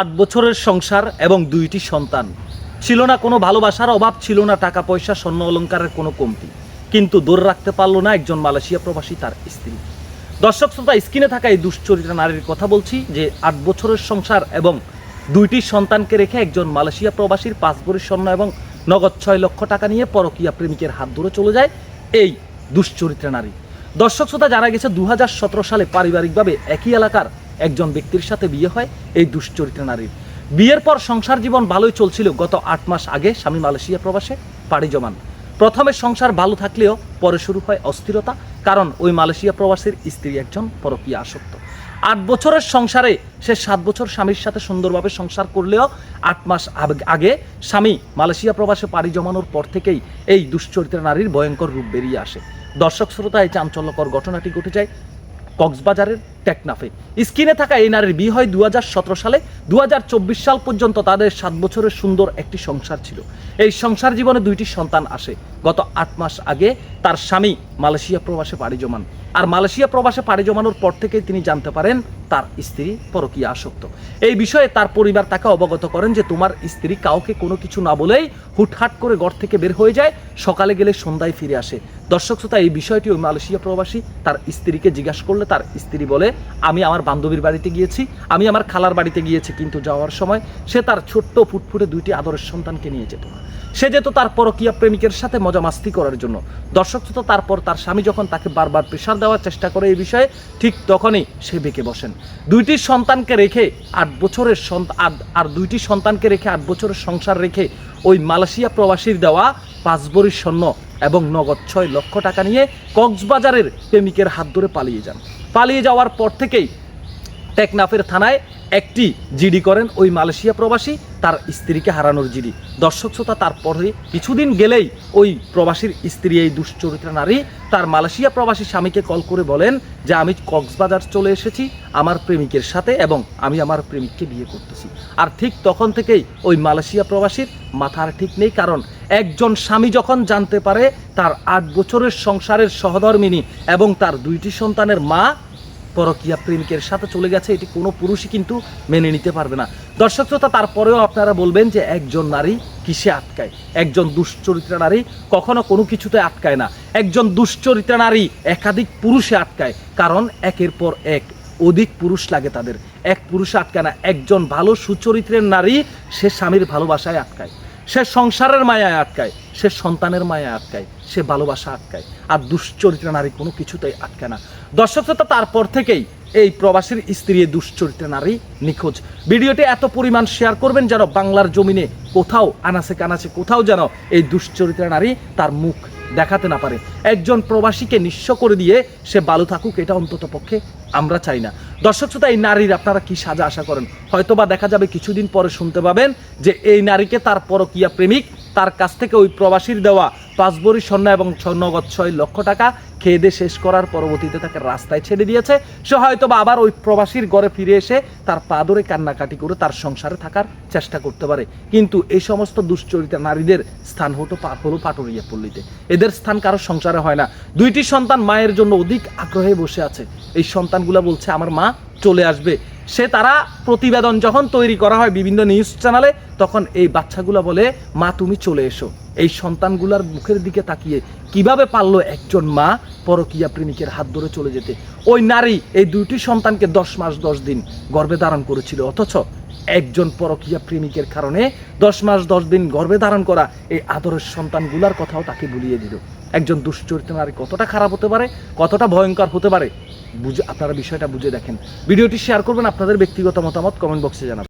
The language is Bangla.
আট বছরের সংসার এবং দুইটি সন্তান। ছিল না কোনো ভালোবাসার অভাব, ছিল না টাকা পয়সা স্বর্ণ অলংকারের কোনো কমতি। কিন্তু দূর রাখতে পারল না একজন মালয়েশিয়া প্রবাসী তার স্ত্রী। দর্শক শ্রোতা, স্ক্রিনে থাকা এই দুশ্চরিত্রা নারীর কথা বলছি যে, আট বছরের সংসার এবং দুইটি সন্তানকে রেখে একজন মালয়েশিয়া প্রবাসীর পাঁচ ভরি স্বর্ণ এবং নগদ ছয় লক্ষ টাকা নিয়ে পরকীয়া প্রেমিকের হাত ধরে চলে যায় এই দুশ্চরিত্রা নারী। দর্শক শ্রোতা, জানা গেছে দু হাজার সতেরো সালে পারিবারিকভাবে একই এলাকার একজন ব্যক্তির সাথে বিয়ে হয় এই দুশ্চরিত্রা নারীর। বিয়ের পর সংসার জীবন ভালোই চলছিল গত আট মাস আগে স্বামী মালয়েশিয়া প্রবাসে পাড়ি জমান। প্রথমে সংসার ভালো থাকলেও পরে শুরু হয় অস্থিরতা, কারণ ওই মালয়েশিয়া প্রবাসীর স্ত্রী একজন পরকীয়া আসক্ত। আট বছরের সংসারে সে সাত বছর স্বামীর সাথে সুন্দরভাবে সংসার করলেও আট মাস আগ- স্বামী মালয়েশিয়া প্রবাসে পাড়ি জমানোর পর থেকেই এই দুশ্চরিত্রা নারীর ভয়ঙ্কর রূপ বেরিয়ে আসে। দর্শক শ্রোতা, এই চাঞ্চল্যকর ঘটনাটি ঘটে যায় কক্সবাজারের টেকনাফে। স্ক্রিনে থাকা এই নারীর বিয়ে হয় দু হাজার সতেরো সালে। দু হাজার চব্বিশ সাল পর্যন্ত তাদের সাত বছরের সুন্দর একটি সংসার ছিল। এই সংসার জীবনে দুইটি সন্তান আসে। গত আট মাস আগে তার স্বামী মালয়েশিয়া প্রবাসে পাড়ি জমান। আর মালয়েশিয়া প্রবাসে পাড়ি জমানোর পর থেকেই তিনি জানতে পারেন তার স্ত্রী পরকীয়া আসক্ত। এই বিষয়ে তার পরিবার তাকে অবগত করেন যে তোমার স্ত্রী কাউকে কোনো কিছু না বলেই হুটহাট করে ঘর থেকে বের হয়ে যায়, সকালে গেলে সন্ধ্যায় ফিরে আসে। দর্শক শ্রোতা, এই বিষয়টি ওই মালয়েশিয়া প্রবাসী তার স্ত্রীকে জিজ্ঞাসা করলে তার স্ত্রী বলে, আমি আমার বান্ধবীর বাড়িতে গিয়েছি, আমি আমার খালার বাড়িতে গিয়েছি, কিন্তু যাওয়ার সময় সে তার ছোট্ট ফুটফুটে দুইটি আদরের সন্তানকে নিয়ে যেত। সে যেত তার পরকীয়া প্রেমিকের সাথে মজা মাস্তি করার জন্য। দর্শক শ্রোতা, তারপর তার স্বামী যখন তাকে বারবার প্রেশার দেওয়ার চেষ্টা করে এই বিষয়ে, ঠিক তখনই সে বেঁকে বসেন। দুইটি সন্তানকে রেখে আট বছরের সন্তান আর দুইটি সন্তানকে রেখে আট বছরের সংসার রেখে ওই মালয়েশিয়া প্রবাসীর দেওয়া পাঁচ বড়ির স্বর্ণ এবং নগদ ছয় লক্ষ টাকা নিয়ে কক্সবাজারের প্রেমিকের হাত ধরে পালিয়ে যান। পালিয়ে যাওয়ার পর থেকেই টেকনাফের থানায় একটি জিডি করেন ওই মালয়েশিয়া প্রবাসী, তার স্ত্রীকে হারানোর জিডি। দর্শক শ্রোতা, তারপরে কিছুদিন গেলেই ওই প্রবাসীর স্ত্রী, এই দুশ্চরিত্রা নারী, তার মালয়েশিয়া প্রবাসী স্বামীকে কল করে বলেন যে, আমি কক্সবাজার চলে এসেছি, আমার প্রেমিকের সাথে এবং আমি আমার প্রেমিককে বিয়ে করতেছি। আর ঠিক তখন থেকেই ওই মালয়েশিয়া প্রবাসীর মাথার ঠিক নেই, কারণ একজন স্বামী যখন জানতে পারে তার আট বছরের সংসারের সহধর্মিনী এবং তার দুইটি সন্তানের মা, পরকীয়া প্রেমিকের সাথে চলে গেছে, এটি কোনো পুরুষই কিন্তু মেনে নিতে পারবে না। দর্শক শ্রোতা, তারপরেও আপনারা বলবেন যে একজন নারী কিসে আটকায়? একজন দুশ্চরিত্রা নারী কখনো কোনো কিছুতে আটকায় না। একজন দুশ্চরিত্রা নারী একাধিক পুরুষে আটকায়, কারণ একের পর এক অধিক পুরুষ লাগে তাদের। এক পুরুষে আটকায় না, একজন ভালো সুচরিত্রের নারী সে স্বামীর ভালোবাসায় আটকায়। সে সংসারের মায়ায় আটকায়, সে সন্তানের মায়ায় আটকায়, সে ভালোবাসা আটকায়। আর দুশ্চরিত্র নারী কোনো কিছুতেই আটকায় না। দর্শক তারপর থেকেই এই প্রবাসীর স্ত্রী দুশ্চরিত্র নারী নিখোঁজ। ভিডিওটি এত পরিমাণ শেয়ার করবেন যেন বাংলার জমিনে কোথাও আনাচে কানাচে কোথাও যেন এই দুশ্চরিত্র নারী তার মুখ দেখাতে না পারে। একজন প্রবাসীকে নিঃস্ব করে দিয়ে সে বালু থাকুক, এটা অন্তত পক্ষে আমরা চাই না। দর্শক শ্রোতা, এই নারীর আপনারা কি সাজা আশা করেন? হয়তোবা দেখা যাবে কিছুদিন পরে শুনতে পাবেন যে এই নারীকে তার পরকীয়া প্রেমিক, তার কাছ থেকে ওই প্রবাসীর দেওয়া পাঁচ ভরি স্বর্ণ এবং নগদ ছয় লক্ষ টাকা খেয়ে শেষ করার পরবর্তীতে তাকে রাস্তায় ছেড়ে দিয়েছে। সে হয়তো বা আবার ওই প্রবাসীর ঘরে ফিরে এসে তার পা ধরে কান্নাকাটি করে তার সংসারে থাকার চেষ্টা করতে পারে। কিন্তু এই সমস্ত দুশ্চরিতা নারীদের স্থান হতো হলো পাটুরিয়া পল্লীতে। এদের স্থান কারও সংসারে হয় না। দুইটি সন্তান মায়ের জন্য অধিক আগ্রহে বসে আছে। এই সন্তানগুলো বলছে, আমার মা চলে আসবে। সে তারা প্রতিবেদন যখন তৈরি করা হয় বিভিন্ন নিউজ চ্যানেলে, তখন এই বাচ্চাগুলো বলে, মা, তুমি চলে এসো। এই সন্তানগুলার মুখের দিকে তাকিয়ে কীভাবে পারল একজন মা পরকীয়া প্রেমিকের হাত ধরে চলে যেতে? ওই নারী এই দুইটি সন্তানকে দশ মাস দশ দিন গর্ভে ধারণ করেছিল, অথচ একজন পরকীয়া প্রেমিকের কারণে দশ মাস দশ দিন গর্ভে ধারণ করা এই আদরের সন্তানগুলার কথাও তাকে ভুলিয়ে দিল। একজন দুশ্চরিত্র নারী কতটা খারাপ হতে পারে, কতটা ভয়ঙ্কর হতে পারে, বুঝে আপনারা বিষয়টা বুঝে দেখেন। ভিডিওটি শেয়ার করবেন, আপনাদের ব্যক্তিগত মতামত কমেন্ট বক্সে জানাবেন।